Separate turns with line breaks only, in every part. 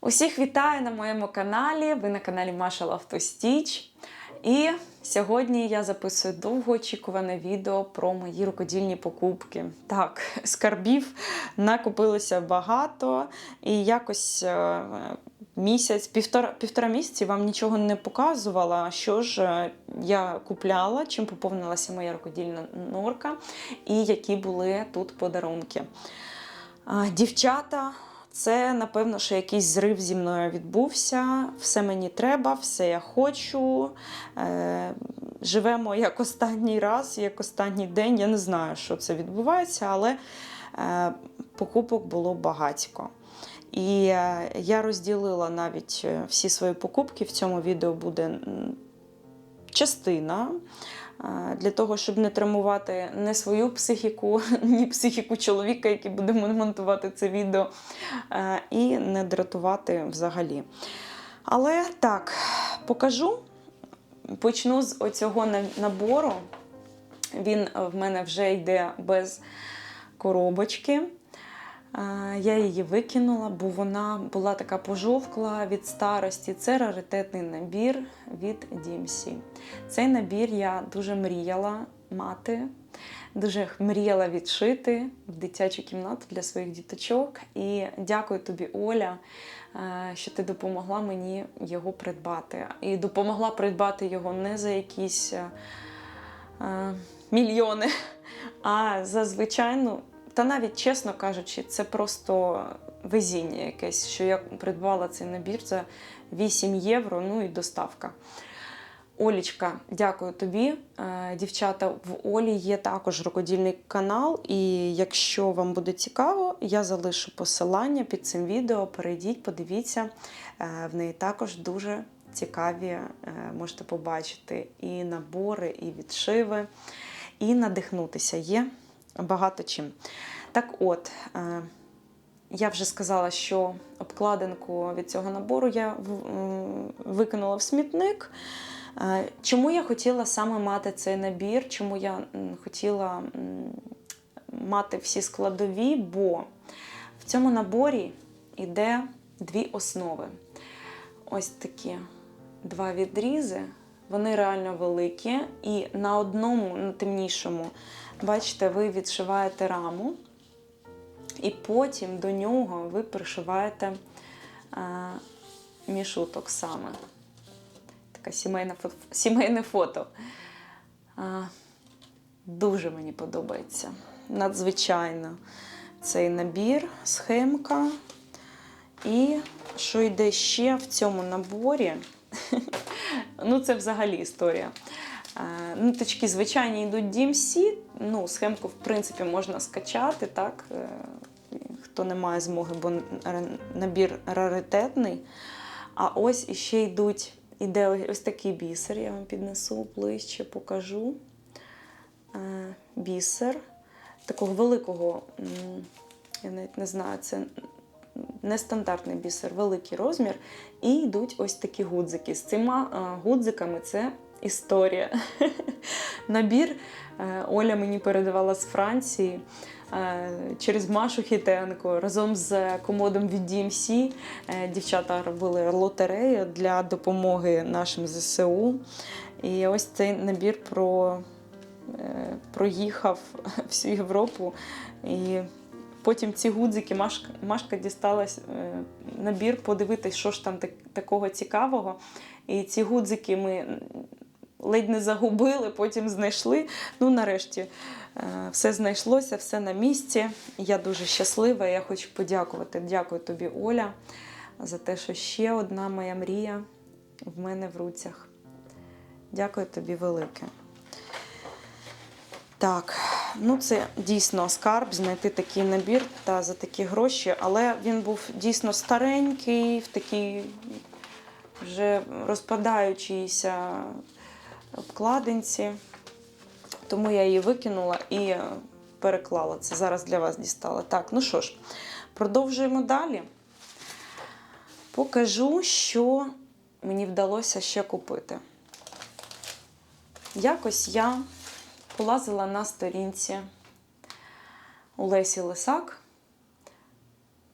Усіх вітаю на моєму каналі. Ви на каналі Маша Лавтостіч. І сьогодні я записую довгоочікуване відео про мої рукодільні покупки. Так, скарбів накопилося багато, і якось е, місяць, півтора, півтора місяці вам нічого не показувала, що ж е, я купляла, чим поповнилася моя рукодільна норка, і які були тут подарунки. Дівчата, це напевно, що якийсь зрив зі мною відбувся. Все мені треба, все я хочу. Е, живемо як останній раз, як останній день. Я не знаю, що це відбувається, але е, покупок було багатько. І е, я розділила навіть всі свої покупки. В цьому відео буде частина. Для того, щоб не травмувати не свою психіку, ні психіку чоловіка, який буде монтувати це відео, і не дратувати взагалі. Але так, покажу. Почну з оцього набору. Він в мене вже йде без коробочки. Я її викинула, бо вона була така пожовкла від старості. Це раритетний набір від DMC. Цей набір я дуже мріяла мати, дуже мріяла відшити в дитячу кімнату для своїх діточок. І дякую тобі, Оля, е, що ти допомогла мені його придбати. І допомогла придбати його не за якісь е, е, мільйони, а за звичайну. Та навіть, чесно кажучи, це просто везіння якесь, що я придбала цей набір за 8 євро, ну і доставка. Олічка, дякую тобі. Е, Дівчата, в Олі є також рукодільний канал, і якщо вам буде цікаво, я залишу посилання під цим відео. Перейдіть, подивіться. Е, В неї також дуже цікаві, е, можете побачити і набори, і відшиви, і надихнутися. Є багато чим. Так от. е, я вже сказала, що обкладинку від цього набору я викинула в смітник. Е, Чому я хотіла саме мати цей набір? Чому я хотіла мати всі складові? Бо в цьому наборі йде дві основи. Ось такі два відрізи. Вони реально великі, і на одному, на темнішому, бачите, ви відшиваєте раму. І потім до нього ви пришиваєте а, мішуток саме. Така сімейна, фо- сімейне фото. А, дуже мені подобається. Надзвичайно цей набір, схемка. І що йде ще в цьому наборі? ну, це взагалі історія. Ниточки звичайні йдуть DMC, ну, схемку, в принципі, можна скачати, так? е, Хто не має змоги, бо набір раритетний. А ось іще йдуть, іде ось такий бісер, я вам піднесу ближче, покажу. Е, Бісер такого великого, я навіть не знаю, це нестандартний бісер, великий розмір. І йдуть ось такі гудзики. З цими е, гудзиками це історія. Набір е, Оля мені передавала з Франції е, через Машу Хітенко разом з комодом від DMC. Е, Дівчата робили лотерею для допомоги нашим ЗСУ. І ось цей набір про, проїхав всю Європу. І Потім ці гудзики Машка, Машка дісталась набір подивитись, що ж там такого цікавого. І ці гудзики ми ледь не загубили, потім знайшли. Ну, нарешті е, все знайшлося, все на місці. Я дуже щаслива. Я хочу подякувати. Дякую тобі, Оля, за те, що ще одна моя мрія в мене в руцях. Дякую тобі велике. Так, ну це дійсно скарб знайти такий набір та за такі гроші, але він був дійсно старенький, в такій вже розпадаючійся обкладинці. Тому я її викинула і е, переклала. Це зараз для вас дістала. Так, ну що ж, продовжуємо далі. Покажу, що мені вдалося ще купити. Якось я полазила на сторінці у Лесі Лисак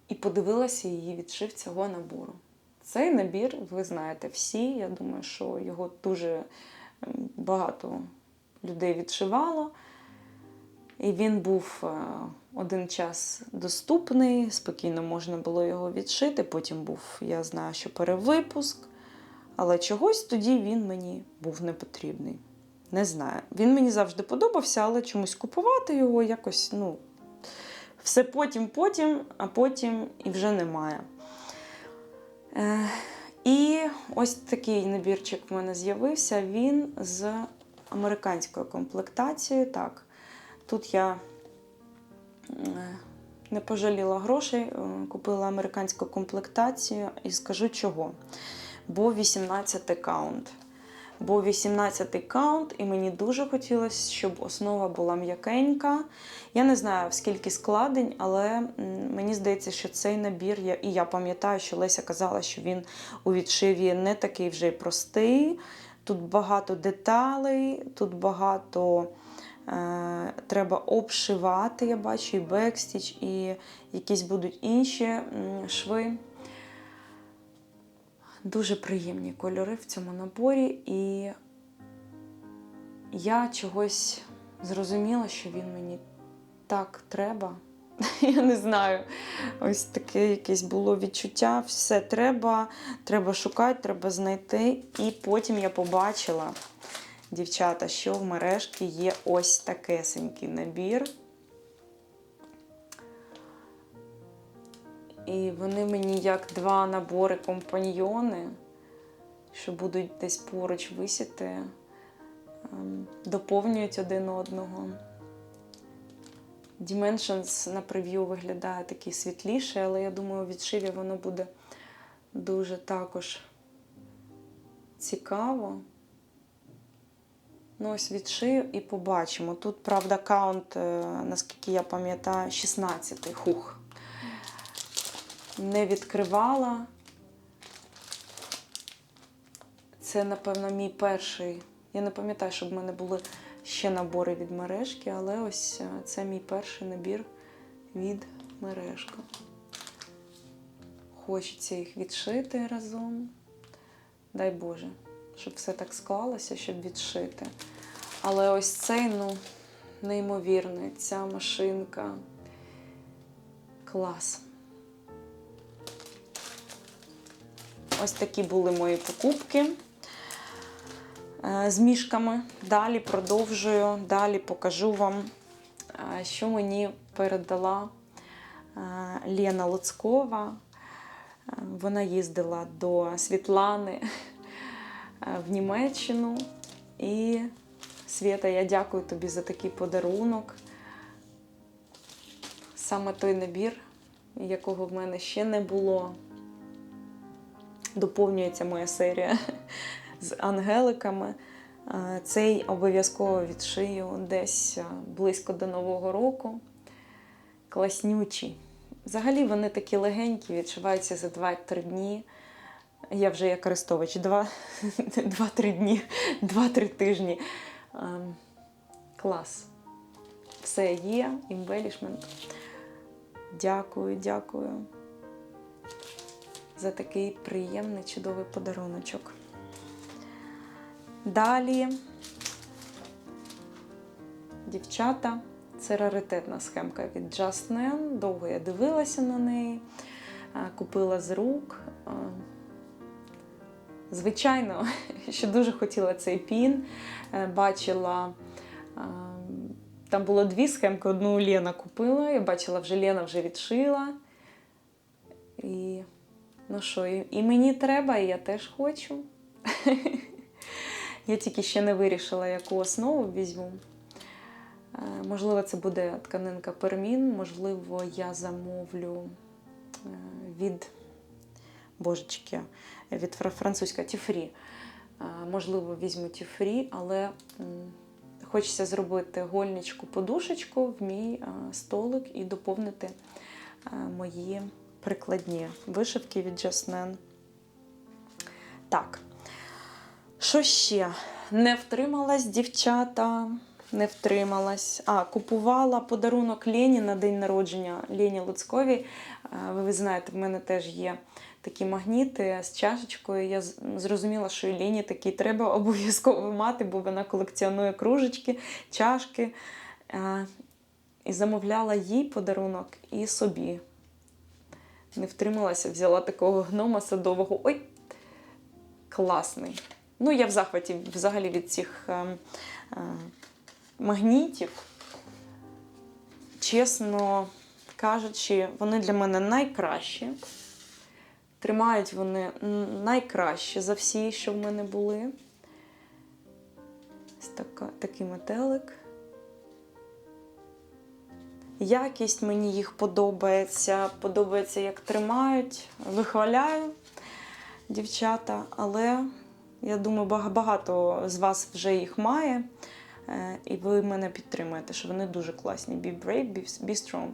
і подивилася її відшив цього набору. Цей набір, ви знаєте всі. Я думаю, що його дуже багато людей відшивало. І він був е, один час доступний, спокійно можна було його відшити. Потім був, я знаю, що перевипуск. Але чогось тоді він мені був не потрібний. Не знаю. Він мені завжди подобався, але чомусь купувати його якось, ну, все потім, потім, а потім і вже немає. І ось такий набірчик в мене з'явився. Він з американською комплектацією. Так, тут я не пожаліла грошей, е, купила американську комплектацію і скажу чого. Бо 18 каунт. Бо 18-й каунт, і мені дуже хотілося, щоб основа була м'якенька. Я не знаю, скільки складень, але мені здається, що цей набір, я- і я пам'ятаю, що Леся казала, що він у відшиві не такий вже й простий. Тут багато деталей, тут багато е, треба обшивати, я бачу, і бекстіч, і якісь будуть інші шви. Дуже приємні кольори в цьому наборі, і я чогось зрозуміла, що він мені так треба. Я не знаю. Ось таке якесь було відчуття. Все треба, треба шукати, треба знайти. І потім я побачила, дівчата, що в мережці є ось такесенький набір. І вони мені як два набори компаньйони, що будуть десь поруч висіти, ем, доповнюють один одного. Dimensions на прев'ю виглядає такий світліший, але я думаю, у відшиві воно буде дуже також цікаво. Ну, ось відшию і побачимо. Тут, правда, каунт, е, наскільки я пам'ятаю, 16-й. Хух не відкривала. Це, напевно, мій перший. Я не пам'ятаю, щоб в мене були ще набори від мережки, але ось е, це мій перший набір від мережки. Хочеться їх відшити разом. Дай Боже, щоб все так склалося, щоб відшити. Але ось цей, ну, неймовірний, ця машинка. Клас. Ось такі були мої покупки е, з мішками. Далі продовжую, далі покажу вам, е, що мені передала е, Лена Луцкова. Вона їздила до Світлани в Німеччину. І Свята, я дякую тобі за такий подарунок. Саме той набір, якого в мене ще не було доповнюється моя серія з ангеликами. Цей обов'язково відшию десь близько до Нового року. Класнючі. Взагалі вони такі легенькі, відшиваються за 2-3 дні. Я вже як користувач 2-3 дні, 2-3 тижні. Клас. Все є, імбелішмент. Дякую, дякую за такий приємний, чудовий подаруночок. Далі, дівчата, це раритетна схемка від Just Nan. Довго я дивилася на неї, купила з рук. Звичайно, що дуже хотіла цей пін. Е, Бачила, там було дві схемки, одну Лена купила, я бачила, вже Лена вже відшила. І Ну що, і, мені треба, і я теж хочу. я тільки ще не вирішила, яку основу візьму. Е, Можливо, це буде тканинка пермін, можливо, я замовлю е, від божечки, від французька тіфрі. Е, Можливо, візьму тіфрі, але хочеться зробити гольничку подушечку в мій столик і доповнити мої прикладні вишивки від Just Так. Що ще? Не втрималась дівчата. Не втрималась. А, купувала подарунок Лені на день народження Лені Луцьковій. Е, Ви знаєте, в мене теж є такі магніти з чашечкою. Я зрозуміла, що Іліні такі треба обов'язково мати, бо вона колекціонує кружечки, чашки. Е, І замовляла їй подарунок і собі. Не втрималася, взяла такого гнома садового. Ой, класний. Ну, я в захваті взагалі від цих е, е, магнітів. Чесно кажучи, вони для мене найкращі. Тримають вони найкраще за всі, що в мене були. Ось така, такий метелик. Якість мені їх подобається. Подобається, як тримають. Вихваляю дівчата, але я думаю, багато з вас вже їх має. Е, І ви мене підтримуєте, що вони дуже класні. Be brave, be, strong.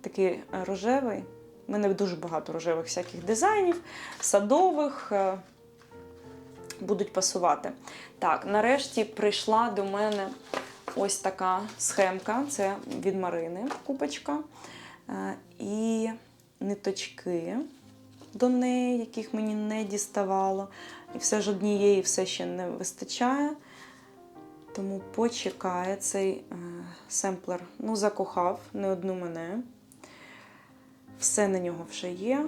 Такий рожевий. У мене дуже багато рожевих всяких дизайнів, садових. е, Будуть пасувати. Так, нарешті прийшла до мене ось така схемка. Це від Марини купочка. Е, І ниточки до неї, яких мені не діставало. І все ж однієї все ще не вистачає. Тому почекає цей е, семплер. Ну, закохав не одну мене. Все на нього вже є.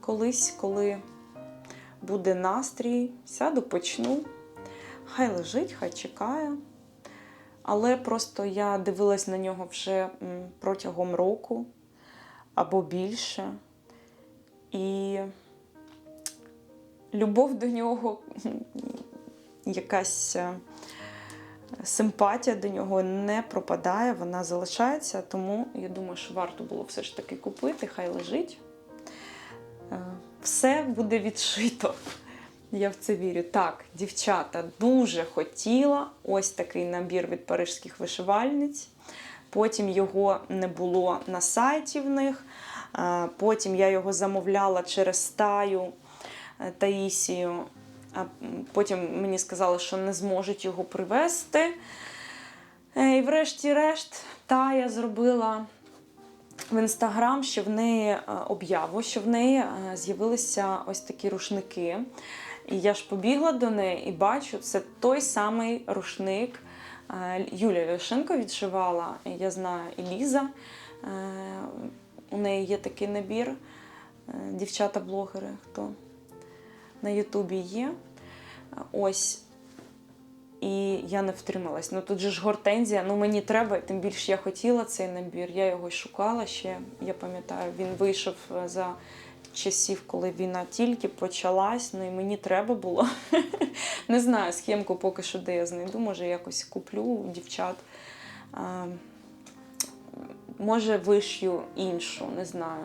Колись, коли буде настрій, сяду, почну. Хай лежить, хай чекає. Але просто я дивилась на нього вже протягом року або більше. І любов до нього, якась е, симпатія до нього не пропадає, вона залишається. Тому я думаю, що варто було все ж таки купити, хай лежить. Е, Все буде відшито. Я в це вірю. Так, дівчата, дуже хотіла ось такий набір від парижських вишивальниць. Потім його не було на сайті в них. Е, Потім я його замовляла через стаю е, Таїсію. Потім мені сказали, що не зможуть його привезти. Е, І врешті-решт, Тая зробила в інстаграм, що в неї об'яву, що в неї з'явилися ось такі рушники. І я ж побігла до неї і бачу, це той самий рушник. е, Юлія Ляшенко відшивала, я знаю, і Ліза. Е, У неї є такий набір. е, Дівчата-блогери, хто на Ютубі є. Ось. І я не втрималась. Ну тут же ж гортензія, ну мені треба, тим більше я хотіла цей набір. Я його шукала ще. Я пам'ятаю, він вийшов за часів, коли війна тільки почалась. Ну і мені треба було. Не знаю, схемку поки що де я знайду. Може, якось куплю у дівчат. Може, вишью іншу, не знаю.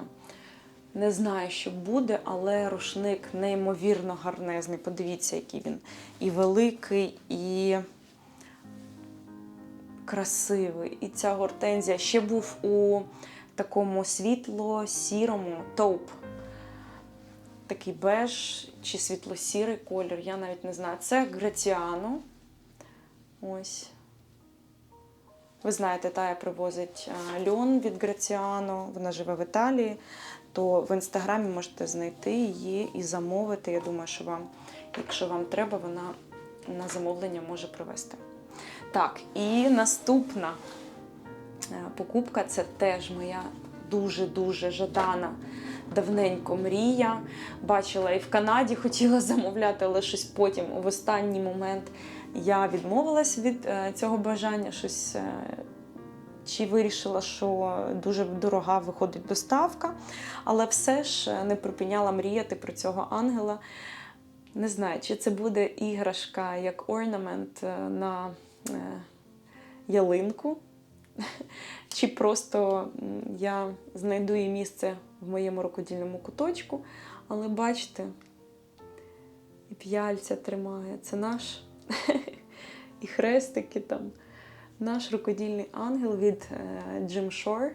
Не знаю, що буде, але рушник неймовірно гарнезний. Подивіться, який він і великий, і красивий. І ця гортензія ще був у такому світло-сірому тауп. Такий беж чи світло-сірий колір, я навіть не знаю. Це Граціано. Ось. Ви знаєте, Тая привозить льон від Граціано, вона живе в Італії, то в інстаграмі можете знайти її і замовити. Я думаю, що вам, якщо вам треба, вона на замовлення може привезти. Так, і наступна е, покупка це теж моя дуже-дуже жадана давненько мрія. Бачила і в Канаді хотіла замовляти, але щось потім в останній момент я відмовилась від е, цього бажання. Щось е, чи вирішила, що дуже дорога виходить доставка, але все ж е, не припиняла мріяти про цього ангела. Не знаю, чи це буде іграшка як орнамент на ялинку, чи просто я знайду їй місце в моєму рукодільному куточку. Але бачите, і п'яльця тримає. Це наш і хрестики там. Наш рукодільний ангел від е, Jim Shore.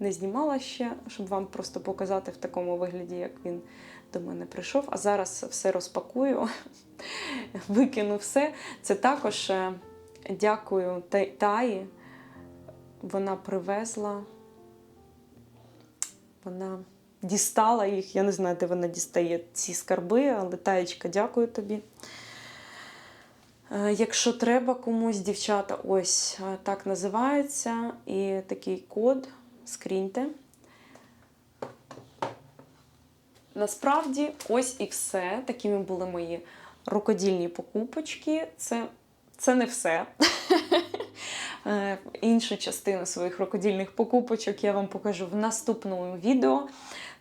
Не знімала ще, щоб вам просто показати в такому вигляді, як він до мене прийшов. А зараз все розпакую, викину все. Це також е, дякую Таї. Вона привезла вона дістала їх. Я не знаю, де вона дістає ці скарби, але таєчка, дякую тобі. Е, Якщо треба комусь, дівчата, ось е, так називається. І такий код скріньте. Насправді, ось і все. Такими були мої рукодільні покупочки. Це, це не все. Е, Іншу частину своїх рукодільних покупочок я вам покажу в наступному відео.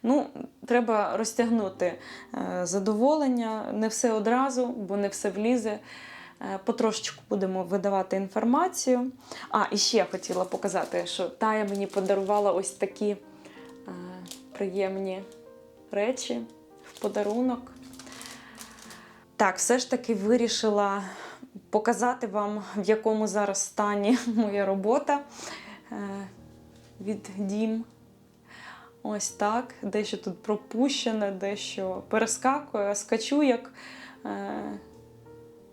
Ну, треба розтягнути е, задоволення, не все одразу, бо не все влізе. Е, Потрошечку будемо видавати інформацію. А, і ще я хотіла показати, що Тая мені подарувала ось такі приємні речі в подарунок. Так, все ж таки вирішила показати вам, в якому зараз стані моя робота е, від дім. Ось так. Дещо тут пропущене, дещо перескакує, скачу як, е,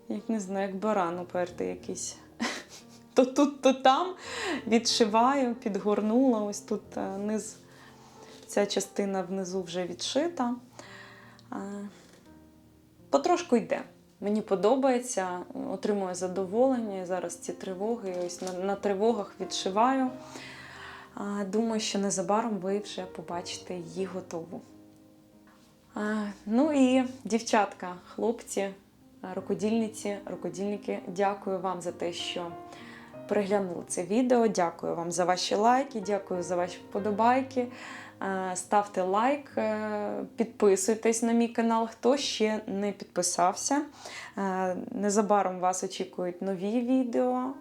як не знаю, як баран упертий якийсь. То тут, то там відшиваю, підгорнула. Ось тут е, низ, ця частина внизу вже відшита. Потрошку йде. Мені подобається, отримую задоволення. Зараз ці тривоги, ось на, на тривогах відшиваю. Думаю, що незабаром ви вже побачите її готову. Ну і дівчатка, хлопці, рукодільниці, рукодільники, дякую вам за те, що переглянули це відео. Дякую вам за ваші лайки, дякую за ваші вподобайки. Е, Ставте лайк, е, підписуйтесь на мій канал, хто ще не підписався. Е, Незабаром вас очікують нові відео.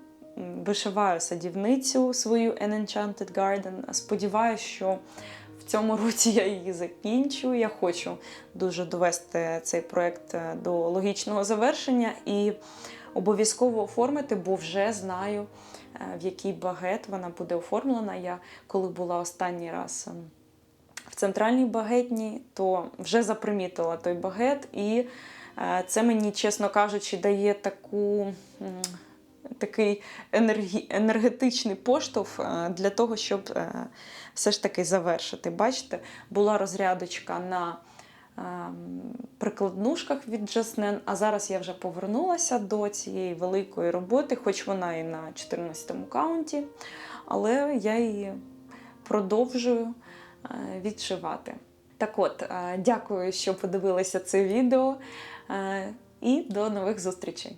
Вишиваю садівницю свою An Enchanted Garden. Сподіваюсь, що в цьому році я її закінчу. Я хочу дуже довести цей проект до логічного завершення і обов'язково оформити, бо вже знаю, в який багет вона буде оформлена. Я коли була останній раз ем, в центральній багетні, то вже запримітила той багет, і е, це мені, чесно кажучи, дає таку. Такий енергі... енергетичний поштовх е, для того, щоб е, все ж таки завершити. Бачите, була розрядочка на ем, прикладнушках від Жаснен, а зараз я вже повернулася до цієї великої роботи, хоч вона і на 14-му каунті, але я її продовжую відшивати. Так от, е, дякую, що подивилися це відео, е, і до нових зустрічей!